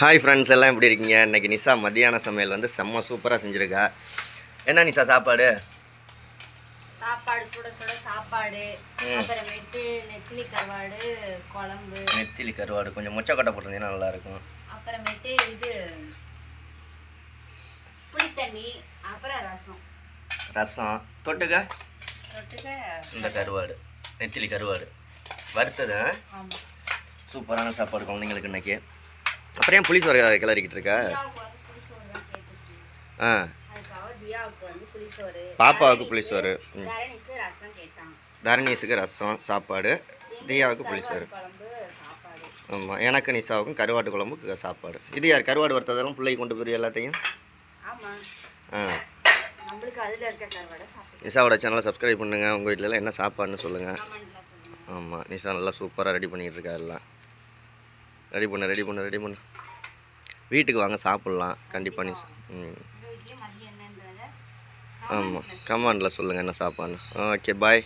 Hi friends எல்லாம் எப்படி இருக்கீங்க? இன்னைக்கு நிஷா மத்தியான சமையல் வந்து செம்ம சூப்பராக செஞ்சுருக்கா. என்ன நிஷா சாப்பாடு? சாப்பாடு சுட சுட சாப்பாடு அப்புறமேட்டு நெத்திலி கருவாடு குழம்பு. நெத்திலி கருவாடு கொஞ்சம் முச்சக்கொட்டை போட்டிருந்தீங்கன்னா நல்லாயிருக்கும். அப்புறமேட்டு இது புளித்தண்ணி அப்புறம் ரசம். ரசம். தொட்டுக்க? தொட்டுக்க இந்த கருவாடு நெத்திலி கருவாடு. வறுத்தது சூப்பரான சாப்பாடு குழந்தைங்களுக்கு இன்னைக்கு. அப்புறம் ஏன் புளிசோறு கிளறிக்கிட்டு இருக்கா? ஆ. பாப்பாவுக்கு புளிசோறு தரணீஸுக்கு ரசம் சாப்பாடு. தியாவுக்கு புளிசோறு ஆமாம் எனக்கு நிஷாவுக்கும் கருவாட்டு குழம்புக்கு சாப்பாடு. இது யார்? கருவாடு வறுத்ததெல்லாம் பிள்ளைக்கு கொண்டு போய் எல்லாத்தையும்? ஆ. நிஷாவோட சேனலை சப்ஸ்கிரைப் பண்ணுங்கள் உங்கள் வீட்டில் என்ன சாப்பாடுன்னு சொல்லுங்கள் ஆமாம் நிஷா நல்லா சூப்பராக ரெடி பண்ணிகிட்டு இருக்கா எல்லாம். ரெடி பண்ணு ரெடி பண்ணு ரெடி பண்ணு. வீட்டுக்கு வாங்க சாப்பிட்லாம். கண்டிப்பாக நிஷா ம். ஆமாம் கமாண்டில் சொல்லுங்கள் என்ன சாப்பாடுன்னு. Okay bye